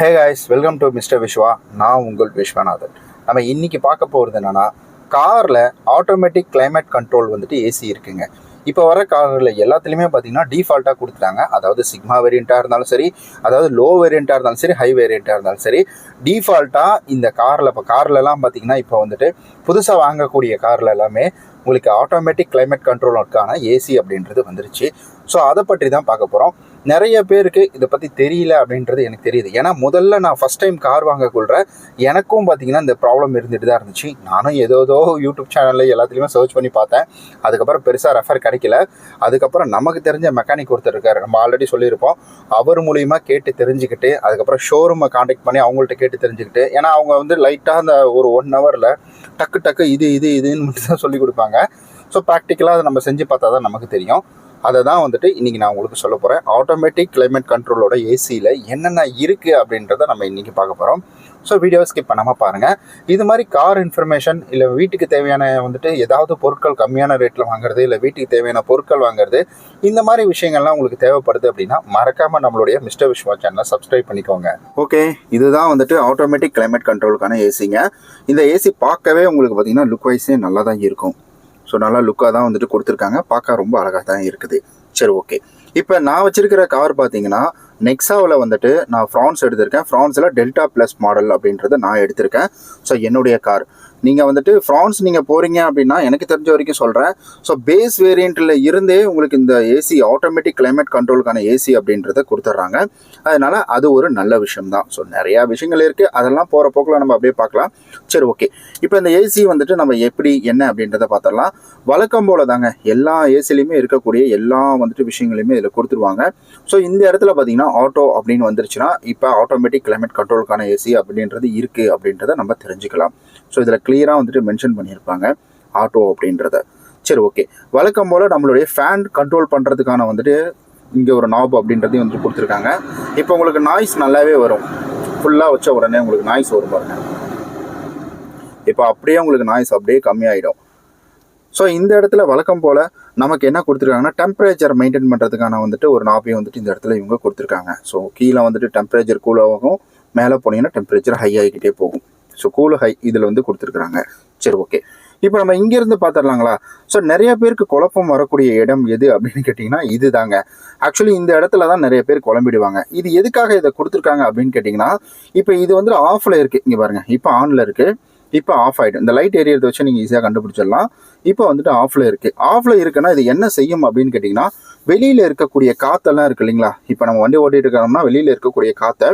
Hey guys welcome to mister Viswa நான் உங்கள் விஸ்வநாதன். நம்ம இன்றைக்கி பார்க்க போகிறது என்னென்னா காரில் ஆட்டோமேட்டிக் கிளைமேட் கண்ட்ரோல் வந்துட்டு ஏசி இருக்குங்க. இப்போ வர காரில் எல்லாத்துலேயுமே பார்த்தீங்கன்னா டிஃபால்ட்டாக கொடுத்துட்டாங்க. அதாவது சிக்மா வேரியண்ட்டாக இருந்தாலும் சரி அதாவது லோ வேரியண்ட்டாக இருந்தாலும் சரி ஹை வேரியண்ட்டாக இருந்தாலும் சரி டிஃபால்ட்டாக இந்த காரில் இப்போ கார்லலாம் பார்த்தீங்கன்னா இப்போ வந்துட்டு புதுசாக வாங்கக்கூடிய காரில் எல்லாமே உங்களுக்கு ஆட்டோமேட்டிக் கிளைமேட் கண்ட்ரோலுக்கான ஏசி அப்படின்றது வந்துருச்சு. ஸோ அதை பற்றி தான் பார்க்க போகிறோம் நிறைய பேருக்கு இதை பற்றி தெரியல அப்படின்றது எனக்கு தெரியுது. ஏன்னா முதல்ல நான் ஃபஸ்ட் டைம் கார் வாங்கக்குள்ள எனக்கும் பார்த்தீங்கன்னா இந்த ப்ராப்ளம் இருந்துட்டு தான் இருந்துச்சு. நானும் ஏதோ ஏதோ யூடியூப் சேனலில் எல்லாத்துலேயுமே சர்ச் பண்ணி பார்த்தேன். அதுக்கப்புறம் பெருசாக ரெஃபர் கிடைக்கல. அதுக்கப்புறம் நமக்கு தெரிஞ்ச மெக்கானிக் ஒருத்தர் இருக்கார். நம்ம ஆல்ரெடி சொல்லியிருப்போம். அவர் மூலியமாக கேட்டு தெரிஞ்சுக்கிட்டு அதுக்கப்புறம் ஷோரூமை காண்டாக்ட் பண்ணி அவங்கள்ட்ட கேட்டு தெரிஞ்சுக்கிட்டு ஏன்னா அவங்க வந்து லைட்டாக அந்த ஒரு ஒன் ஹவரில் டக்கு டக்கு இது இது இதுன்னு மட்டும் தான் சொல்லி கொடுப்பாங்க ஸோ ப்ராக்டிக்கலாக அதை நம்ம செஞ்சு பார்த்தா தான் நமக்கு தெரியும். அதை தான் வந்துட்டு இன்றைக்கி நான் உங்களுக்கு சொல்ல போகிறேன் ஆட்டோமேட்டிக் கிளைமேட் கண்ட்ரோலோட ஏசியில் என்னென்ன இருக்குது அப்படின்றத நம்ம இன்றைக்கி பார்க்க போகிறோம் ஸோ வீடியோ ஸ்கிப் பண்ணாமல் பாருங்கள் இது மாதிரி கார் இன்ஃபர்மேஷன் இல்லை வீட்டுக்கு தேவையான வந்துட்டு ஏதாவது பொருட்கள் கம்மியான ரேட்டில் வாங்குறது இல்லை வீட்டுக்கு தேவையான பொருட்கள் வாங்குறது இந்த மாதிரி விஷயங்கள்லாம் உங்களுக்கு தேவைப்படுது அப்படின்னா மறக்காமல் நம்மளுடைய மிஸ்டர் விஸ்வா சேனலை சப்ஸ்கிரைப் பண்ணிக்கோங்க. ஓகே இதுதான் வந்துட்டு ஆட்டோமேட்டிக் கிளைமேட் கண்ட்ரோலுக்கான ஏசிங்க இந்த ஏசி பார்க்கவே உங்களுக்கு பார்த்தீங்கன்னா லுக் வைஸே நல்லா தான் இருக்கும். ஸோ நல்லா லுக்காக தான் வந்துட்டு கொடுத்துருக்காங்க. பார்க்க ரொம்ப அழகாக தான் இருக்குது. சரி ஓகே இப்போ நான் வச்சிருக்கிற கார் பார்த்தீங்கன்னா நெக்ஸாவில் வந்துட்டு நான் ஃப்ரான்ஸ் எடுத்திருக்கேன். ஃப்ரான்ஸில் டெல்டா ப்ளஸ் மாடல் அப்படின்றத நான் எடுத்திருக்கேன். ஸோ என்னுடைய கார் நீங்கள் வந்துட்டு ஃப்ரான்ஸ் நீங்கள் போகிறீங்க அப்படின்னா எனக்கு தெரிஞ்ச வரைக்கும் சொல்கிறேன் ஸோ பேஸ் வேரியண்ட்டில் இருந்தே உங்களுக்கு இந்த ஏசி ஆட்டோமேட்டிக் கிளைமேட் கண்ட்ரோலுக்கான ஏசி அப்படின்றத கொடுத்துட்றாங்க. அதனால் அது ஒரு நல்ல விஷயம் தான் ஸோ நிறையா விஷயங்கள் இருக்குது அதெல்லாம் போகிற போக்கில் நம்ம அப்படியே பார்க்கலாம். சரி ஓகே இப்போ இந்த ஏசி வந்துட்டு நம்ம எப்படி என்ன அப்படின்றத பார்த்துடலாம். வழக்கம் போல தாங்க. எல்லா ஏசிலையுமே இருக்கக்கூடிய எல்லா வந்துட்டு விஷயங்களையுமே இதில் கொடுத்துருவாங்க. ஸோ இந்த இடத்துல பார்த்தீங்கன்னா ஆட்டோ அப்படின்னு வந்துருச்சுன்னா இப்போ ஆட்டோமேட்டிக் கிளைமேட் கண்ட்ரோலுக்கான ஏசி அப்படின்றது இருக்குது அப்படின்றத நம்ம தெரிஞ்சுக்கலாம். ஸோ இதில் கிளியராக வந்துட்டு மென்ஷன் பண்ணியிருப்பாங்க ஆட்டோ அப்படின்றத. சரி ஓகே வழக்கம் போல் நம்மளுடைய ஃபேன் கண்ட்ரோல் பண்ணுறதுக்கான வந்துட்டு இங்கே ஒரு நாப் அப்படின்றதையும் வந்துட்டு கொடுத்துருக்காங்க. இப்போ உங்களுக்கு நாய்ஸ் நல்லாவே வரும். ஃபுல்லாக வச்ச உடனே உங்களுக்கு நாய்ஸ் வரும் பாருங்க. இப்போ அப்படியே உங்களுக்கு நாய்ஸ் அப்படியே கம்மியாயிடும். ஸோ இந்த இடத்துல வழக்கம் போல் நமக்கு என்ன கொடுத்துருக்காங்கன்னா டெம்பரேச்சர் மெயின்டைன் பண்ணுறதுக்கான வந்துட்டு ஒரு நாப்பையும் வந்துட்டு இந்த இடத்துல இவங்க கொடுத்துருக்காங்க. ஸோ கீழே வந்துட்டு டெம்பரேச்சர் கூலாகும் மேலே போனீங்கன்னா டெம்பரேச்சர் ஹை ஆகிக்கிட்டே போகும். ஸோ கூலு ஹை இதில் வந்து கொடுத்துருக்குறாங்க. சரி ஓகே இப்போ நம்ம இங்கேருந்து பார்த்துடலாங்களா? ஸோ நிறைய பேருக்கு குழப்பம் வரக்கூடிய இடம் எது அப்படின்னு கேட்டிங்கன்னா இது தாங்க ஆக்சுவலி இந்த இடத்துல தான் நிறைய பேர் குழம்பிடுவாங்க. இது எதுக்காக இதை கொடுத்துருக்காங்க அப்படின்னு கேட்டிங்கன்னா இப்போ இது வந்து ஆஃபில் இருக்குது இங்கே பாருங்கள் இப்போ ஆனில் இருக்குது இப்போ ஆஃப் ஆகிடும் இந்த லைட் ஏரியத்தை வச்சு நீங்கள் ஈஸியாக கண்டுபிடிச்சிடலாம். இப்போ வந்துட்டு ஆஃபில் இருக்குது ஆஃபில் இருக்குன்னா இது என்ன செய்யும் அப்படின்னு கேட்டிங்கன்னா வெளியில் இருக்கக்கூடிய காற்றெல்லாம் இருக்கு இல்லைங்களா? இப்போ நம்ம வண்டி ஓட்டிகிட்டு இருக்கோம்னா வெளியில் இருக்கக்கூடிய காற்றை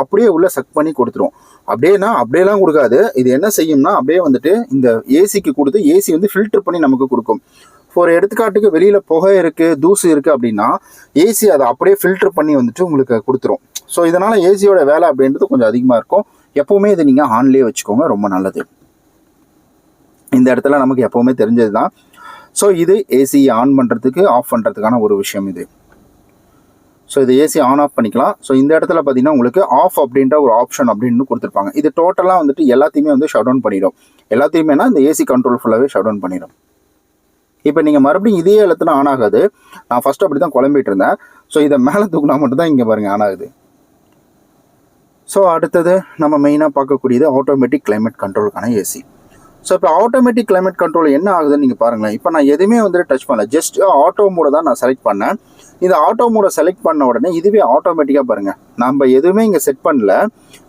அப்படியே உள்ளே சக் பண்ணி கொடுத்துரும். அப்படியேனா அப்படியேலாம் கொடுக்காது. இது என்ன செய்யும்னா அப்படியே வந்துட்டு இந்த ஏசிக்கு கொடுத்து ஏசி வந்து ஃபில்டர் பண்ணி நமக்கு கொடுக்கும். ஒரு எடுத்துக்காட்டுக்கு வெளியில் புகை இருக்குது தூசு இருக்குது அப்படின்னா ஏசி அதை அப்படியே ஃபில்டர் பண்ணி வந்துட்டு உங்களுக்கு கொடுத்துரும். ஸோ இதனால் ஏசியோட வேலை அப்படின்றது கொஞ்சம் அதிகமாக இருக்கும். எப்போவுமே இதை நீங்கள் ஆன்லேயே வச்சுக்கோங்க ரொம்ப நல்லது. இந்த இடத்துல நமக்கு எப்போவுமே தெரிஞ்சது தான் ஸோ இது ஏசி ஆன் பண்ணுறதுக்கு ஆஃப் பண்ணுறதுக்கான ஒரு விஷயம் இது. ஸோ இது ஏசி ஆன் ஆஃப் பண்ணிக்கலாம். ஸோ இந்த இடத்துல பார்த்தீங்கன்னா உங்களுக்கு ஆஃப் அப்படின்ற ஒரு ஆப்ஷன் அப்படின்னு கொடுத்துருப்பாங்க. இது டோட்டலாக வந்துட்டு எல்லாத்தையுமே வந்து ஷட் டவுன் பண்ணிடும். எல்லாத்தையுமேனா இந்த ஏசி கண்ட்ரோல் ஃபுல்லாகவே ஷட் டவுன் பண்ணிடும். இப்போ நீங்கள் மறுபடியும் இதே எழுத்துனா ஆன் ஆகாது. நான் ஃபஸ்ட்டு அப்படி தான் குழம்பிட்டு இருந்தேன். ஸோ இதை மேலே தூக்குனா மட்டும் தான் இங்கே பாருங்கள் ஆன் ஆகுது. ஸோ அடுத்தது நம்ம மெயினாக பார்க்கக்கூடியது ஆட்டோமேட்டிக் கிளைமேட் கண்ட்ரோலுக்கான ஏசி ஸோ இப்போ ஆட்டோமேட்டிக் கிளைமேட் கண்ட்ரோல் என்ன ஆகுதுன்னு நீங்கள் பாருங்களேன். இப்போ நான் எதுவுமே வந்துட்டு டச் பண்ணல. ஜஸ்ட் ஆட்டோ மூடை தான் நான் செலக்ட் பண்ணேன். இந்த ஆட்டோ மூடை செலக்ட் பண்ண உடனே இதுவே ஆட்டோமேட்டிக்காக பாருங்கள் நம்ம எதுவுமே இங்கே செட் பண்ணல.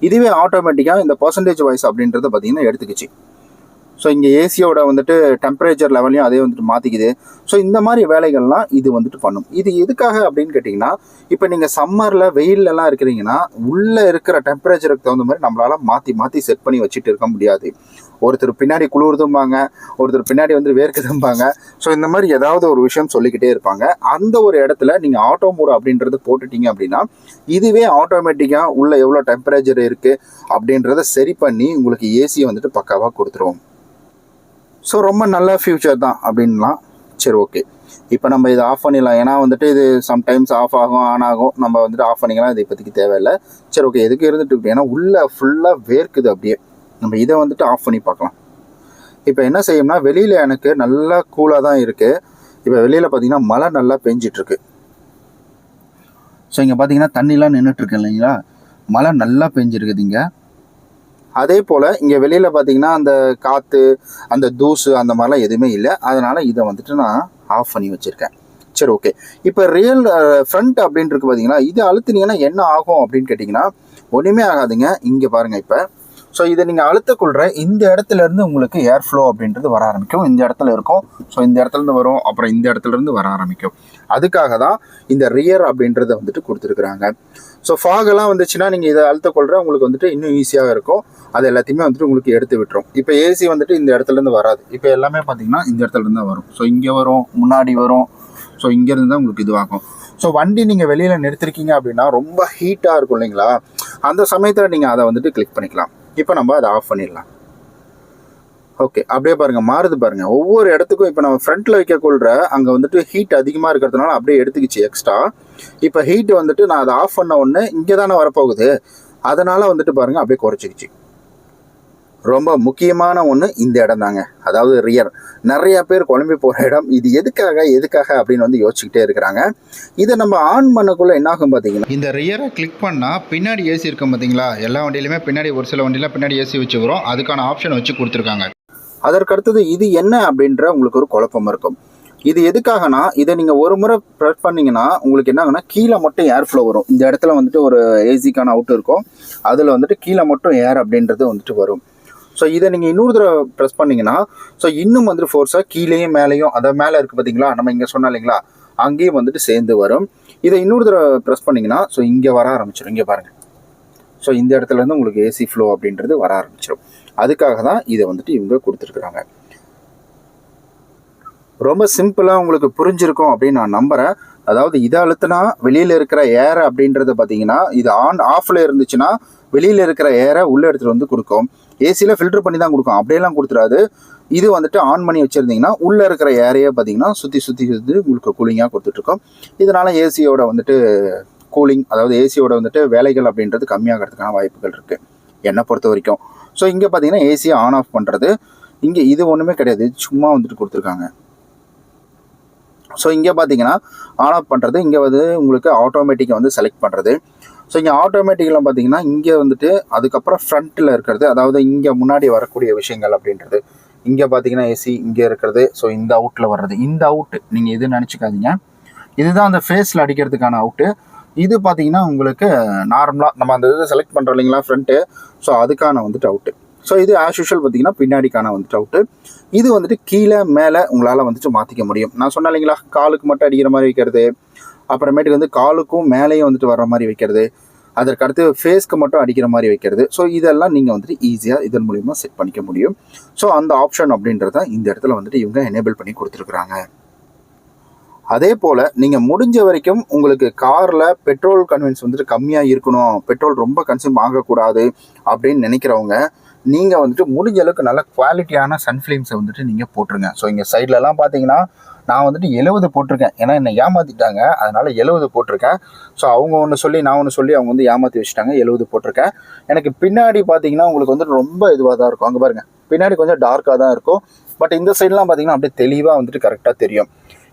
இதுவே ஆட்டோமேட்டிக்காக இந்த பர்சன்டேஜ் வாய்ஸ் அப்படின்றத பார்த்தீங்கன்னா எடுத்துக்கிச்சு. ஸோ இங்கே ஏசியோட வந்துட்டு டெம்பரேச்சர் லெவலையும் அதே வந்துட்டு மாற்றிக்குது ஸோ இந்த மாதிரி வேலைகள்லாம் இது வந்துட்டு பண்ணும். இது எதுக்காக அப்படின்னு கேட்டிங்கன்னா இப்போ நீங்கள் சம்மரில் வெயிலெலாம் இருக்கிறீங்கன்னா உள்ளே இருக்கிற டெம்பரேச்சருக்கு தகுந்த மாதிரி நம்மளால் மாற்றி மாற்றி செட் பண்ணி வச்சுட்டு இருக்க முடியாது. ஒருத்தர் பின்னாடி குளிர்தும்பாங்க ஒருத்தர் பின்னாடி வந்து வேர்க்குதும்பாங்க ஸோ இந்த மாதிரி ஏதாவது ஒரு விஷயம் சொல்லிக்கிட்டே இருப்பாங்க. அந்த ஒரு இடத்துல நீங்கள் ஆட்டோ மோடு அப்படின்றது போட்டுட்டீங்க அப்படின்னா இதுவே ஆட்டோமேட்டிக்காக உள்ள எவ்வளோ டெம்பரேச்சர் இருக்குது அப்படின்றத சரி பண்ணி உங்களுக்கு ஏசியை வந்துட்டு பக்காவாக கொடுத்துரும். ஸோ ரொம்ப நல்ல ஃப்யூச்சர் தான் அப்படின்லாம் சரி ஓகே இப்போ நம்ம இதை ஆஃப் பண்ணிடலாம். ஏன்னா வந்துட்டு இது சம்டைம்ஸ் ஆஃப் ஆகும் ஆன் ஆகும். நம்ம வந்துட்டு ஆஃப் பண்ணிக்கலாம். இது இப்போதைக்கு தேவையில்லை. சரி ஓகே எதுக்கு இருந்துட்டு ஏன்னா உள்ளே ஃபுல்லாக வேர்க்குது அப்படியே. நம்ம இதை வந்துட்டு ஆஃப் பண்ணி பார்க்கலாம். இப்போ என்ன செய்யும்னா வெளியில் எனக்கு நல்லா கூலாக தான் இருக்குது இப்போ வெளியில் பார்த்தீங்கன்னா மழை நல்லா பெஞ்சிட்ருக்கு. ஸோ இங்கே பார்த்தீங்கன்னா தண்ணிலாம் நின்றுட்டுருக்கு இல்லைங்களா? மழை நல்லா பெஞ்சிருக்குதுங்க. அதே போல் இங்கே வெளியில் பார்த்தீங்கன்னா அந்த காற்று அந்த தூசு அந்த மாதிரிலாம் எதுவுமே இல்லை. அதனால் இதை வந்துட்டு நான் ஆஃப் பண்ணி வச்சுருக்கேன். சரி ஓகே இப்போ ரியல் ஃப்ரண்ட் அப்படின்ட்டு இருக்கு பார்த்தீங்கன்னா இது அழுத்துனீங்கன்னா என்ன ஆகும் அப்படின்னு கேட்டிங்கன்னா ஒன்றுமே ஆகாதுங்க. இங்கே பாருங்கள் இப்போ. ஸோ இதை நீங்கள் அழுத்தக்குள்ற இந்த இடத்துல இருந்து உங்களுக்கு ஏர் ஃப்ளோ அப்படின்றது வர ஆரம்பிக்கும். இந்த இடத்துல இருக்கும். ஸோ இந்த இடத்துலேருந்து வரும். அப்புறம் இந்த இடத்துல இருந்து வர ஆரம்பிக்கும். அதுக்காக தான் இந்த ரியர் அப்படின்றத வந்துட்டு கொடுத்துருக்குறாங்க. ஸோ ஃபாகெல்லாம் வந்துச்சுன்னா நீங்கள் இதை அழுத்தக்கொள்கிற உங்களுக்கு வந்துட்டு இன்னும் ஈஸியாக இருக்கும். அது எல்லாத்தையுமே வந்துட்டு உங்களுக்கு எடுத்து விட்டுரும். இப்போ ஏசி வந்துட்டு இந்த இடத்துலேருந்து வராது. இப்போ எல்லாமே பார்த்தீங்கன்னா இந்த இடத்துலருந்து தான் வரும். ஸோ இங்கே வரும். முன்னாடி வரும். ஸோ இங்கேருந்து தான் உங்களுக்கு இதுவாகும். ஸோ வண்டி நீங்கள் வெளியில் நிறுத்திருக்கீங்க அப்படின்னா ரொம்ப ஹீட்டாக இருக்கும் இல்லைங்களா? அந்த சமயத்தில் நீங்கள் அதை வந்துட்டு கிளிக் பண்ணிக்கலாம். இப்போ நம்ம அதை ஆஃப் பண்ணிடலாம். ஓகே அப்படியே பாருங்கள் மாறுது பாருங்கள் ஒவ்வொரு இடத்துக்கும் இப்போ நம்ம ஃப்ரண்ட்டில் வைக்கக்குள்ள அங்கே வந்துட்டு ஹீட் அதிகமாக இருக்கிறதுனால அப்படியே எடுத்துக்கிச்சு எக்ஸ்ட்ரா இப்போ ஹீட் வந்துட்டு நான் அதை ஆஃப் பண்ண உடனே இங்கே தானே வரப்போகுது. அதனால் வந்துட்டு பாருங்கள் அப்படியே குறைச்சிக்கிச்சு. ரொம்ப முக்கியமான ஒன்று இந்த இடம் தாங்க. அதாவது ரியர். நிறைய பேர் குழம்பி போகிற இடம். இது எதுக்காக எதுக்காக அப்படின்னு வந்து யோசிச்சுக்கிட்டே இருக்கிறாங்க. இதை நம்ம ஆன் பண்ணக்குள்ள என்ன ஆகும் பார்த்தீங்கன்னா இந்த ரியரை கிளிக் பண்ணால் பின்னாடி ஏசி இருக்கும் பார்த்தீங்களா எல்லா வண்டியிலுமே பின்னாடி ஒரு சில வண்டியில் பின்னாடி ஏசி வச்சு வரும். அதுக்கான ஆப்ஷன் வச்சு கொடுத்துருக்காங்க. அதற்கடுத்தது இது என்ன அப்படின்ற உங்களுக்கு ஒரு குழப்பம் இருக்கும். இது எதுக்காகனா இதை நீங்கள் ஒரு முறை ப்ரெஸ் பண்ணீங்கன்னா உங்களுக்கு என்ன ஆகுனா கீழே மட்டும் ஏர் ஃப்ளோ வரும். இந்த இடத்துல வந்துட்டு ஒரு ஏசிக்கான அவுட் இருக்கும். அதில் வந்துட்டு கீழே மட்டும் ஏர் அப்படின்றது வந்துட்டு வரும். ஸோ இதை நீங்கள் இன்னொரு தடவை ப்ரெஸ் பண்ணிங்கன்னா ஸோ இன்னும் வந்துட்டு ஃபோர்ஸாக கீழேயும் மேலேயும் அதை மேலே இருக்குது பார்த்தீங்களா நம்ம இங்கே சொன்னோம் இல்லைங்களா? அங்கேயும் வந்துட்டு சேர்ந்து வரும். இதை இன்னொரு தடவை ப்ரெஸ் பண்ணிங்கன்னா ஸோ இங்கே வர ஆரம்பிச்சிடும் இங்கே பாருங்கள் ஸோ இந்த இடத்துல இருந்து உங்களுக்கு ஏசி ஃப்ளோ அப்படின்றது வர ஆரம்பிச்சிடும் அதுக்காக தான் இதை வந்துட்டு இவங்க கொடுத்துருக்குறாங்க. ரொம்ப சிம்பிளாக உங்களுக்கு புரிஞ்சிருக்கும் அப்படின்னு நான் நம்புகிறேன் அதாவது இதை அழுத்தினா வெளியில் இருக்கிற ஏர் அப்படின்றத பார்த்தீங்கன்னா இது ஆன் ஆஃபில் இருந்துச்சுன்னா வெளியில் இருக்கிற ஏரை உள்ளே எடுத்துகிட்டு வந்து கொடுக்கும். ஏசியில் ஃபில்டர் பண்ணி தான் கொடுக்கும். அப்படியெல்லாம் கொடுத்துறாது இது வந்துட்டு ஆன் பண்ணி வச்சுருந்தீங்கன்னா உள்ளே இருக்கிற ஏரையே பார்த்தீங்கன்னா சுற்றி சுற்றி சுற்றி உங்களுக்கு கூலிங்காக கொடுத்துட்ருக்கோம். இதனால் ஏசியோட வந்துட்டு கூலிங் அதாவது ஏசியோட வந்துட்டு வேலைகள் அப்படின்றது கம்மியாகிறதுக்கான வாய்ப்புகள் இருக்குது என்னை பொறுத்த வரைக்கும். ஸோ இங்கே பார்த்தீங்கன்னா ஏசியை ஆன் ஆஃப் பண்ணுறது இங்கே இது ஒன்றுமே கிடையாது. சும்மா வந்துட்டு கொடுத்துருக்காங்க. ஸோ இங்கே பார்த்தீங்கன்னா ஆன் ஆஃப் பண்ணுறது இங்கே வந்து உங்களுக்கு ஆட்டோமேட்டிக்காக வந்து செலக்ட் பண்ணுறது ஸோ இங்கே ஆட்டோமேட்டிக்கெலாம் பார்த்தீங்கன்னா இங்கே வந்துட்டு அதுக்கப்புறம் ஃப்ரண்ட்டில் இருக்கிறது அதாவது இங்கே முன்னாடி வரக்கூடிய விஷயங்கள் அப்படின்றது. இங்கே பார்த்தீங்கன்னா ஏசி இங்கே இருக்கிறது ஸோ இந்த அவுட்டில் வர்றது. இந்த அவுட்டு நீங்கள் இது நினச்சிக்காதீங்க. இதுதான் அந்த ஃபேஸில் அடிக்கிறதுக்கான அவுட்டு இது பார்த்தீங்கன்னா உங்களுக்கு நார்மலாக நம்ம அந்த இதை செலக்ட் பண்ணுறோம் இல்லைங்களா ஃப்ரண்ட்டு ஸோ அதுக்கான வந்துட்டு அவுட்டு ஸோ இது ஆஸ் யூஷுவல் பார்த்தீங்கன்னா பின்னாடிக்கான வந்துட்டு அவுட்டு இது வந்துட்டு கீழே மேலே உங்களால் வந்துட்டு மாற்றிக்க முடியும். நான் சொன்னேன் இல்லைங்களா காலுக்கு மட்டும் அடிக்கிற மாதிரி வைக்கிறது அப்புறமேட்டுக்கு வந்து காலுக்கும் மேலேயும் வந்துட்டு வர்ற மாதிரி வைக்கிறது. அதற்கு அடுத்து ஃபேஸ்க்கு மட்டும் அடிக்கிற மாதிரி வைக்கிறது. ஸோ இதெல்லாம் நீங்கள் வந்துட்டு ஈஸியாக இதன் மூலிமா செட் பண்ணிக்க முடியும். ஸோ அந்த ஆப்ஷன் அப்படின்றத இந்த இடத்துல வந்துட்டு இவங்க எனேபிள் பண்ணி கொடுத்துருக்குறாங்க. அதே போல் நீங்கள் முடிஞ்ச வரைக்கும் உங்களுக்கு காரில் பெட்ரோல் கன்வென்ஸ் வந்துட்டு கம்மியாக இருக்கணும் பெட்ரோல் ரொம்ப கன்சியூம் ஆகக்கூடாது அப்படின்னு நினைக்கிறவங்க நீங்கள் வந்துட்டு முடிஞ்ச அளவுக்கு நல்ல குவாலிட்டியான சன்ஃப்ளேம்ஸை வந்துட்டு நீங்கள் போட்டுருங்க. ஸோ இங்கே சைட்லலாம் பார்த்தீங்கன்னா நான் வந்துட்டு எழுபது போட்டிருக்கேன். ஏன்னா என்னை ஏமாற்றிட்டாங்க அதனால் எழுபது போட்டிருக்கேன். ஸோ அவங்க ஒன்று சொல்லி நான் ஒன்று சொல்லி அவங்க வந்து ஏமாற்றி வச்சுட்டாங்க. எழுபது போட்டிருக்கேன். எனக்கு பின்னாடி பார்த்தீங்கன்னா உங்களுக்கு வந்துட்டு ரொம்ப இதுவாக தான் இருக்கும். அங்கே பாருங்கள் பின்னாடி கொஞ்சம் டார்க்காக தான் இருக்கும். பட் இந்த சைட்லாம் பார்த்தீங்கன்னா அப்படியே தெளிவாக வந்துட்டு கரெக்டாக தெரியும்.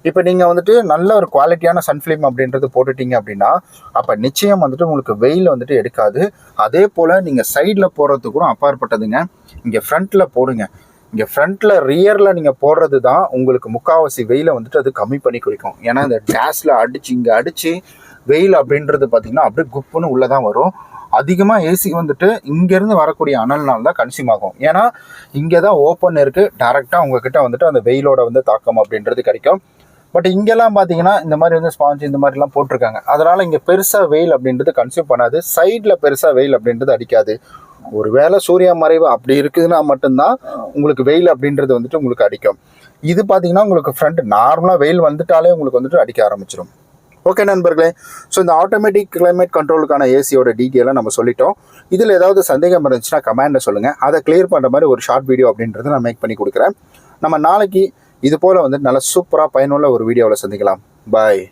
இப்போ நீங்கள் வந்துட்டு நல்ல ஒரு குவாலிட்டியான சன்ஃப்ளேம் அப்படின்றது போட்டுட்டீங்க அப்படின்னா அப்போ நிச்சயம் வந்துட்டு உங்களுக்கு வெயில் வந்துட்டு எடுக்காது. அதே போல் நீங்கள் சைடில் போடுறதுக்கும் கூட அப்பாற்பட்டதுங்க. இங்கே ஃப்ரண்ட்டில் போடுங்க. இங்கே ஃப்ரண்ட்டில் ரியரில் நீங்கள் போடுறது தான் உங்களுக்கு முக்கால்வாசி வெயிலை வந்துட்டு அது கம்மி பண்ணி குடிக்கும். ஏன்னா இந்த டேஸில் அடித்து இங்கே அடித்து வெயில் அப்படின்றது பார்த்திங்கன்னா அப்படியே குப்புன்னு உள்ளே தான் வரும். அதிகமாக ஏசி வந்துட்டு இங்கேருந்து வரக்கூடிய அனல்னால் தான் கன்சியூம் ஆகும். ஏன்னா இங்கே தான் ஓப்பன் இருக்குது டேரெக்டாக உங்ககிட்ட வந்துட்டு அந்த வெயிலோட வந்து தாக்கம் அப்படின்றது கிடைக்கும். பட் இங்கெல்லாம் பார்த்தீங்கன்னா இந்த மாதிரி வந்து ஸ்பாஞ்சு இந்த மாதிரிலாம் போட்டிருக்காங்க. அதனால் இங்கே பெருசாக வெயில் அப்படின்றது கன்சியூம் பண்ணாது. சைடில் பெருசாக வெயில் அப்படின்றது அடிக்காது. ஒருவேளை சூரிய மறைவு அப்படி இருக்குதுன்னா மட்டும்தான் உங்களுக்கு வெயில் அப்படின்றது வந்துட்டு உங்களுக்கு அடிக்கும். இது பார்த்தீங்கன்னா உங்களுக்கு ஃப்ரண்ட் நார்மலாக வெயில் வந்துட்டாலே உங்களுக்கு வந்துட்டு அடிக்க ஆரம்பிச்சிடும் ஓகே நண்பர்களே ஸோ இந்த ஆட்டோமேட்டிக் கிளைமேட் கண்ட்ரோலுக்கான ஏசியோட டீட்டெயிலாக நம்ம சொல்லிட்டோம். இதில் ஏதாவது சந்தேகம் இருந்துச்சுன்னா கமெண்டில் சொல்லுங்கள் அதை கிளியர் பண்ணுற மாதிரி ஒரு ஷார்ட் வீடியோ அப்படின்றத நான் மேக் பண்ணி கொடுக்குறேன். நம்ம நாளைக்கு இது போல் வந்து நல்ல சூப்பராக பயனுள்ள ஒரு வீடியோவில் சந்திக்கலாம். பாய்